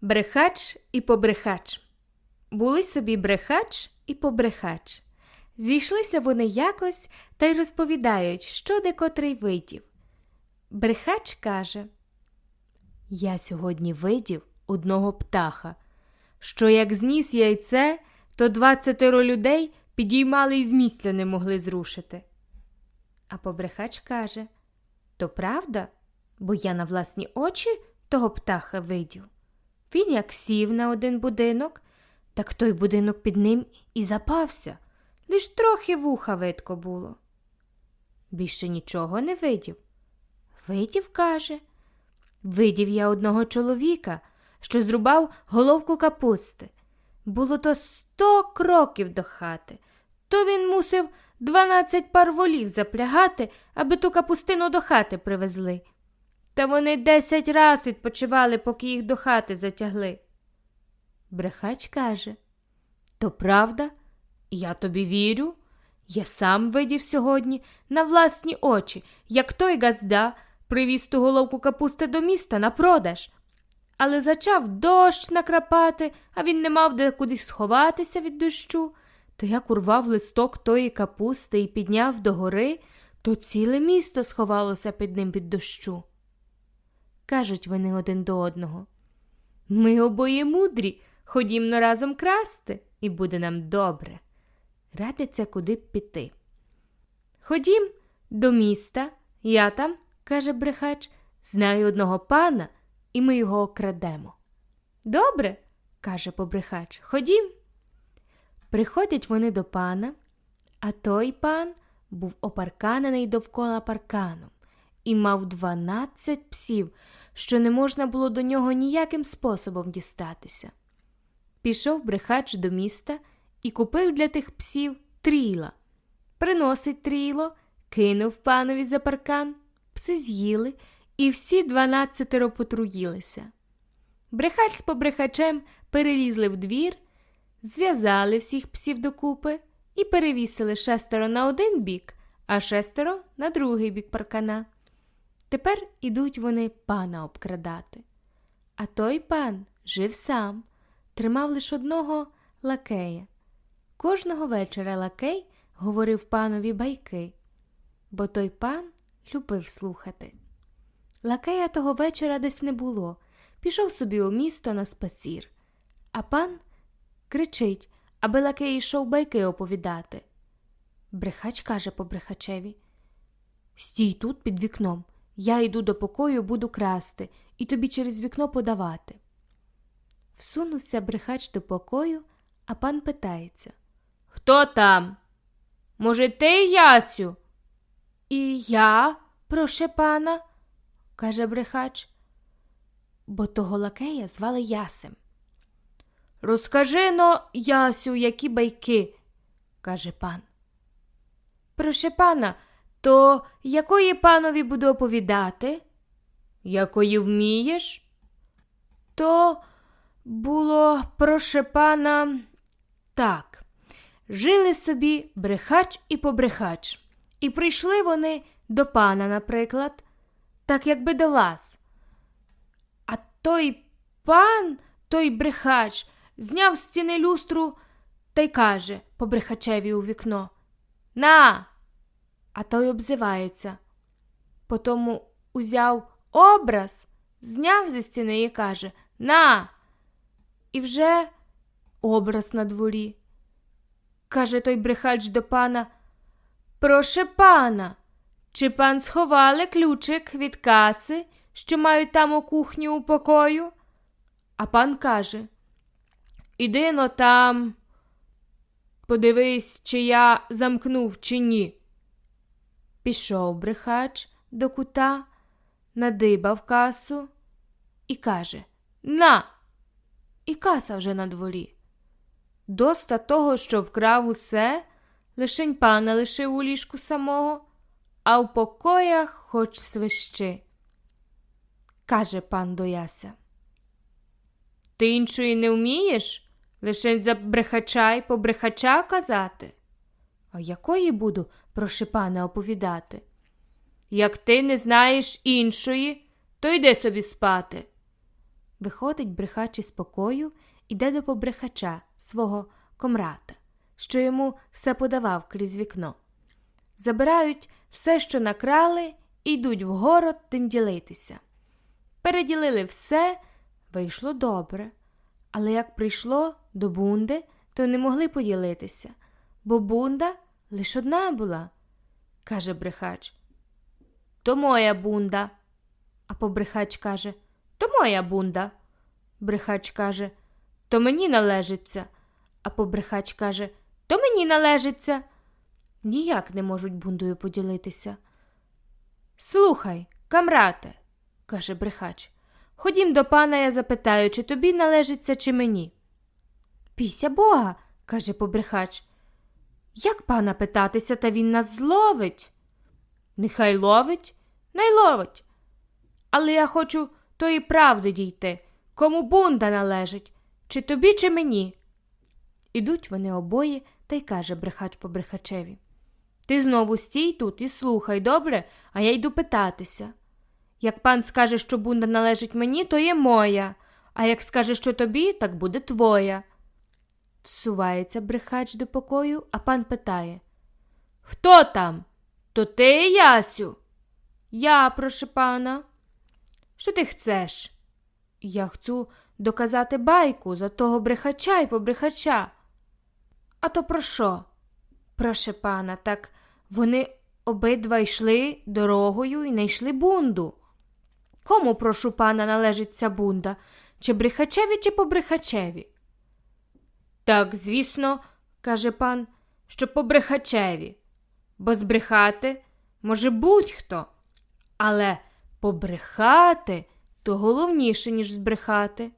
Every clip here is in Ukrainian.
Брехач і побрехач. Були собі брехач і побрехач. Зійшлися вони якось та й розповідають, що декотрий видів. Брехач каже Я сьогодні видів одного птаха, що як зніс яйце, то двадцятеро людей підіймали і з місця не могли зрушити. А побрехач каже То правда, бо я на власні очі того птаха видів. Він як сів на один будинок, так той будинок під ним і запався, лиш трохи вуха видко було. Більше нічого не видів. Видів, каже. Видів я одного чоловіка, що зрубав головку капусти. Було то сто кроків до хати. То він мусив дванадцять пар волів заплягати, аби ту капустину до хати привезли. Та вони десять раз відпочивали, поки їх до хати затягли. Брехач каже То правда? Я тобі вірю. Я сам видів сьогодні на власні очі, як той газда привіз ту головку капусти до міста на продаж. Але зачав дощ накрапати, а він не мав де кудись сховатися від дощу. То як урвав листок тої капусти і підняв догори, то ціле місто сховалося під ним від дощу. Кажуть вони один до одного. Ми обоє мудрі, ходімно разом красти, і буде нам добре. Радиться, куди б піти. Ходім до міста, я там, каже брехач, знаю одного пана, і ми його окрадемо. Добре, каже побрехач, ходім. Приходять вони до пана, а той пан був опарканений довкола парканом і мав дванадцять псів, що не можна було до нього ніяким способом дістатися. Пішов брехач до міста і купив для тих псів тріла. Приносить тріло, кинув панові за паркан, пси з'їли, і всі дванадцятеро потруїлися. Брехач з побрехачем перелізли в двір, зв'язали всіх псів докупи і перевісили шестеро на один бік, а шестеро на другий бік паркана. Тепер ідуть вони пана обкрадати. А той пан жив сам, тримав лише одного лакея. Кожного вечора лакей говорив панові байки, бо той пан любив слухати. Лакея того вечора десь не було, пішов собі у місто на спацір, а пан кричить, аби лакей йшов байки оповідати. Брехач каже побрехачеві Стій тут під вікном. Я йду до покою, буду красти і тобі через вікно подавати. Всунувся брехач до покою, а пан питається Хто там? Може, ти, Яцю? І я, проше пана, каже брехач, бо того лакея звали Ясем. Розкажи но, Ясю, які байки, каже пан. Проше пана, то якої панові буду оповідати? Якої вмієш? То було проше пана так. Жили собі брехач і побрехач, і прийшли вони до пана, наприклад, так якби до вас. А той пан, той брехач, зняв з стіни люстру та й каже побрехачеві у вікно На. А той обзивається. Потому узяв образ, зняв зі стіни і каже На. І вже образ на дворі. Каже той брехач до пана Проше пана, чи пан сховали ключик від каси, що мають там у кухні у покою? А пан каже Іди но там, подивись, чи я замкнув, чи ні. Пішов брехач до кута, надибав касу і каже На. І каса вже на дворі. Доста того, що вкрав усе, лишень пана лишив у ліжку самого, а в покоях хоч свищи. Каже пан до Яся. Ти іншої не вмієш? Лишень за брехача й побрехача казати? А якої буду про шипана оповідати? Як ти не знаєш іншої, то йди собі спати. Виходить брехач із покою, іде до побрехача, свого комрата, що йому все подавав крізь вікно. Забирають все, що накрали, і йдуть в город тим ділитися. Переділили все, вийшло добре. Але як прийшло до бунди, то не могли поділитися, бо бунда лише одна була, каже брехач. То моя бунда. А побрехач каже То моя бунда. Брехач каже То мені належиться. А побрехач каже То мені належиться. Ніяк не можуть бундою поділитися. Слухай, камрате, каже брехач, ходім до пана, я запитаю, чи тобі належиться, чи мені. Піся Бога, каже побрехач. Як пана питатися, та він нас зловить? Нехай ловить, най ловить. Але я хочу тої правди дійти, кому бунда належить, чи тобі, чи мені. Ідуть вони обоє, та й каже брехач по брехачеві. Ти знову стій тут і слухай, добре, а я йду питатися. Як пан скаже, що бунда належить мені, то є моя, а як скаже, що тобі, так буде твоя. Всувається брехач до покою, а пан питає Хто там? То ти, Ясю? Я, прошу пана. Що ти chcеш? Я хочу доказати байку за того брехача й побрехача. А то про що? Проше пана, так вони обидва йшли дорогою і не бунду. Кому, прошу пана, належить ця бунда? Чи брехачеві, чи побрехачеві? Так, звісно, каже пан, що побрехачеві, бо збрехати може будь-хто, але побрехати то головніше, ніж збрехати.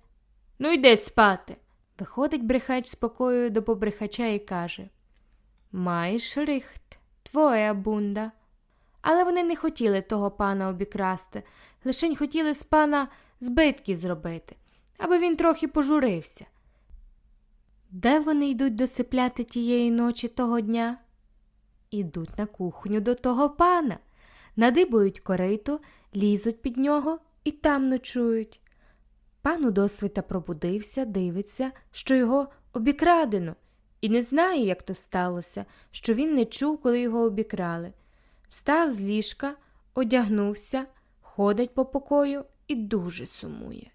Ну, йди спати. Виходить брехач спокою до побрехача і каже Маєш рихт, твоя бунда. Але вони не хотіли того пана обікрасти, лишень хотіли з пана збитки зробити, аби він трохи пожурився. Де вони йдуть досипляти тієї ночі того дня? Ідуть на кухню до того пана, надибують корито, лізуть під нього і там ночують. Пан у досвіта пробудився, дивиться, що його обікрадено, і не знає, як то сталося, що він не чув, коли його обікрали. Встав з ліжка, одягнувся, ходить по покою і дуже сумує.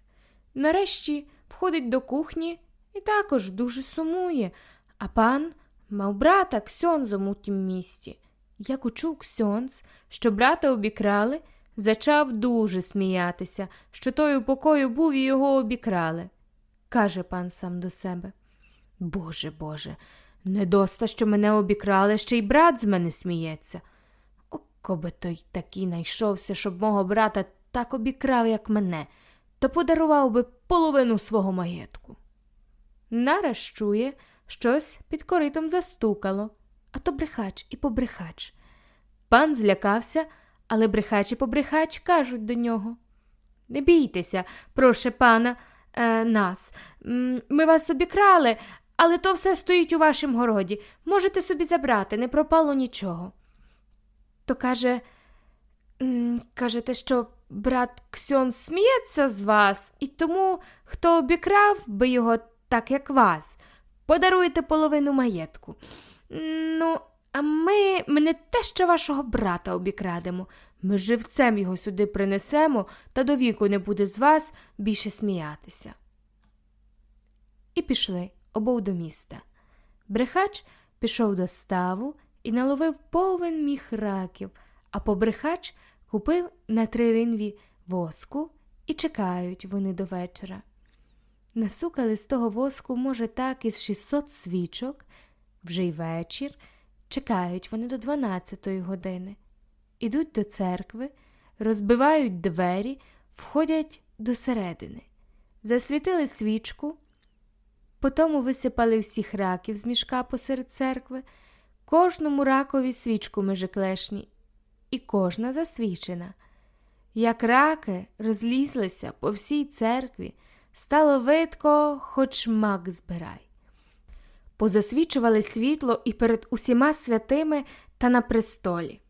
Нарешті входить до кухні і також дуже сумує, а пан мав брата ксьонзом у тім місті. Як учув ксьонз, що брата обікрали, зачав дуже сміятися, що той у покою був і його обікрали. Каже пан сам до себе. Боже Боже, недоста, що мене обікрали, ще й брат з мене сміється. О, коби той такий найшовся, щоб мого брата так обікрав, як мене, то подарував би половину свого маєтку. Нараз чує, щось під коритом застукало, а то брехач і побрехач. Пан злякався, але брехач і побрехач кажуть до нього. Не бійтеся, проше пана, е, нас. Ми вас обікрали, але то все стоїть у вашім городі. Можете собі забрати, не пропало нічого. То каже, кажете, що брат Ксьон сміється з вас, і тому, хто обікрав би його так, як вас, подаруєте половину маєтку. Ну, а ми, не те, що вашого брата обікрадемо. Ми живцем його сюди принесемо, та до віку не буде з вас більше сміятися. І пішли обов до міста. Брехач пішов до ставу і наловив повен міх раків, а побрехач купив на три ринві воску і чекають вони до вечора. Насукали з того воску, може, так, із 600 свічок, вже й вечір, чекають вони до 12 години. Ідуть до церкви, розбивають двері, входять до середини, засвітили свічку, потому висипали всіх раків з мішка посеред церкви, кожному ракові свічку межи клешні, і кожна засвічена. Як раки розлізлися по всій церкві, стало видко, хоч мак збирай. Позасвічували світло і перед усіма святими та на престолі.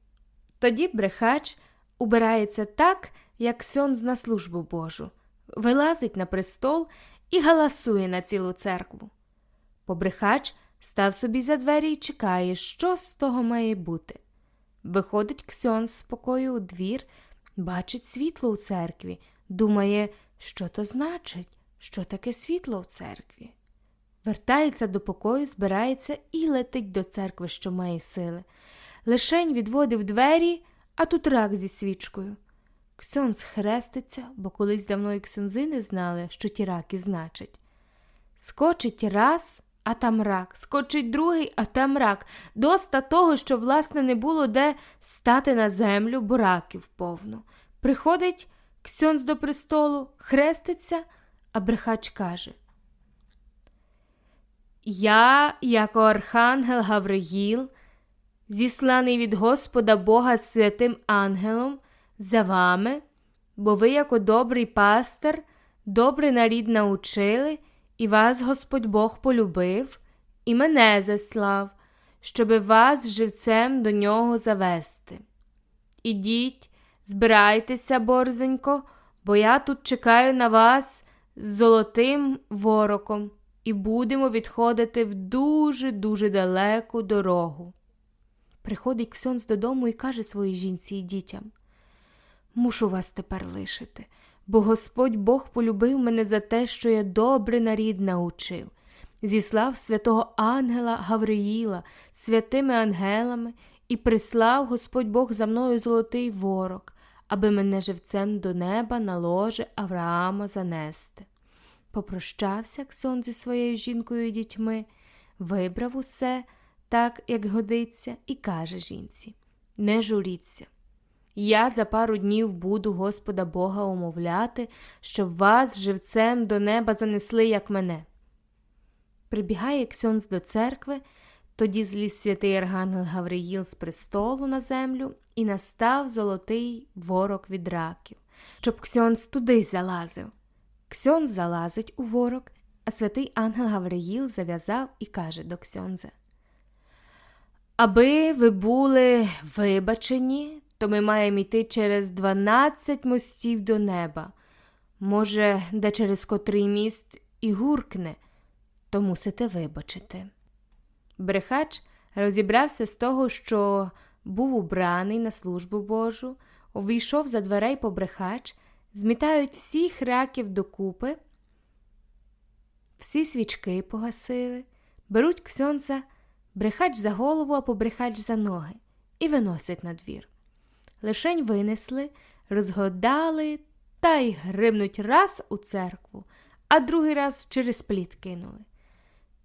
Тоді брехач убирається так, як сьонз на службу Божу, вилазить на престол і галасує на цілу церкву. Побрехач став собі за двері і чекає, що з того має бути. Виходить Ксьон з покою у двір, бачить світло у церкві, думає, що то значить, що таке світло в церкві. Вертається до покою, збирається і летить до церкви, що має сили. Лишень відводив двері, а тут рак зі свічкою. Ксьонз хреститься, бо колись давно і ксьонзи не знали, що ті раки значать. Скочить раз, а там рак, скочить другий, а там рак. Доста того, що, власне, не було де стати на землю, бо раків повно. Приходить ксьонз до престолу, хреститься, а брехач каже. Я, як архангел Гавриїл, зісланий від Господа Бога святим ангелом, за вами, бо ви, як добрий пастир, добрий нарід научили, і вас Господь Бог полюбив, і мене заслав, щоби вас живцем до нього завести. Ідіть, збирайтеся, борзенько, бо я тут чекаю на вас з золотим вороком, і будемо відходити в дуже-дуже далеку дорогу. Приходить Ксьонз додому і каже своїй жінці і дітям Мушу вас тепер лишити, бо Господь Бог полюбив мене за те, що я добре нарід научив, зіслав святого ангела Гавриїла святими ангелами і прислав Господь Бог за мною золотий ворог, аби мене живцем до неба на ложе Авраама занести. Попрощався Ксон зі своєю жінкою і дітьми, вибрав усе так, як годиться, і каже жінці Не журіться. Я за пару днів буду Господа Бога умовляти, щоб вас живцем до неба занесли, як мене. Прибігає Ксьонз до церкви, тоді зліз святий Архангел Гавриїл з престолу на землю і настав золотий ворог від раків, щоб Ксьонз туди залазив. Ксьонз залазить у ворог, а святий ангел Гавриїл зав'язав і каже до Ксьонза Аби ви були вибачені, то ми маємо йти через дванадцять мостів до неба. Може, де через котрий міст і гуркне, то мусите вибачити. Брехач розібрався з того, що був убраний на службу Божу, увійшов за дверей побрехач, змітають всіх раків докупи, всі свічки погасили, беруть ксьонца, брехач за голову, а побрехач за ноги, і виносять на двір. Лишень винесли, розгодали та й гримнуть раз у церкву, а другий раз через пліт кинули.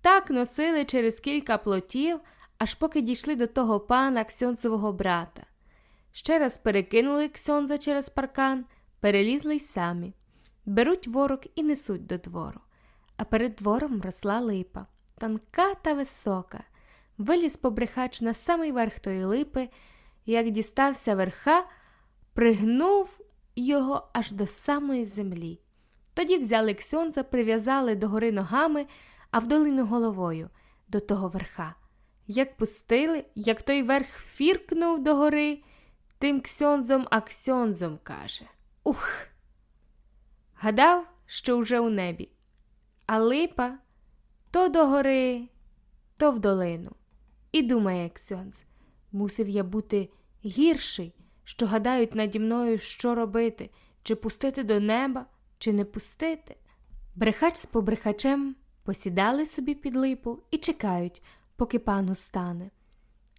Так носили через кілька плотів, аж поки дійшли до того пана ксьонцевого брата. Ще раз перекинули ксьонза через паркан, перелізли й самі. Беруть ворог і несуть до двору. А перед двором росла липа, тонка та висока. Виліз побрехач на самий верх тої липи, як дістався верха, пригнув його аж до самої землі. Тоді взяли ксьонза, прив'язали до гори ногами, а в долину головою до того верха. Як пустили, як той верх фіркнув до гори, тим ксьонзом а ксьонзом каже Ух. Гадав, що вже у небі, а липа то до гори, то в долину. І думає ксьонз, мусив я бути гірший, що гадають наді мною, що робити, чи пустити до неба, чи не пустити. Брехач з побрехачем посідали собі під липу і чекають, поки пан устане.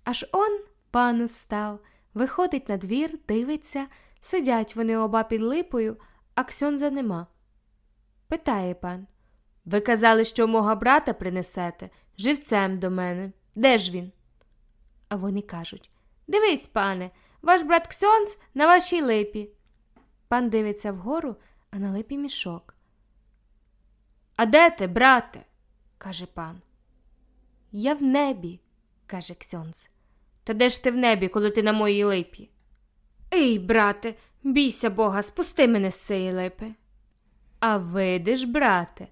Аж он пан устав, виходить на двір, дивиться, сидять вони оба під липою, а ксьонза нема. Питає пан Ви казали, що мого брата принесете живцем до мене. Де ж він? А вони кажуть Дивись, пане, ваш брат Ксьонз на вашій липі. Пан дивиться вгору, а на липі мішок. А де ти, брате? каже пан. Я в небі, каже Ксьонз. Та де ж ти в небі, коли ти на моїй липі? Ей, брате, бійся бога, спусти мене з цієї липи. А видиш, брате,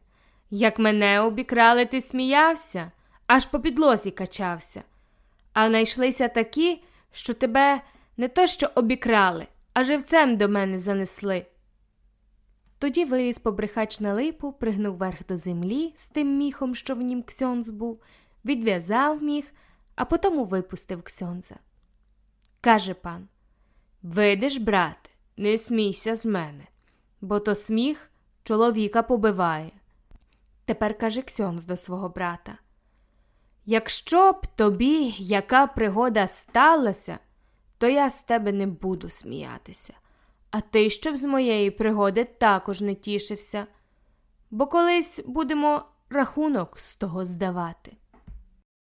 як мене обікрали, ти сміявся, аж по підлозі качався. А знайшлися такі, що тебе не то що обікрали, а живцем до мене занесли. Тоді виліз побрехач на липу, пригнув верх до землі з тим міхом, що в нім ксьонз був, відв'язав міх, а потому випустив ксьонза. Каже пан Видиш, брате, не смійся з мене, бо то сміх чоловіка побиває. Тепер каже Ксьонз до свого брата. Якщо б тобі яка пригода сталася, то я з тебе не буду сміятися, а ти щоб з моєї пригоди також не тішився, бо колись будемо рахунок з того здавати.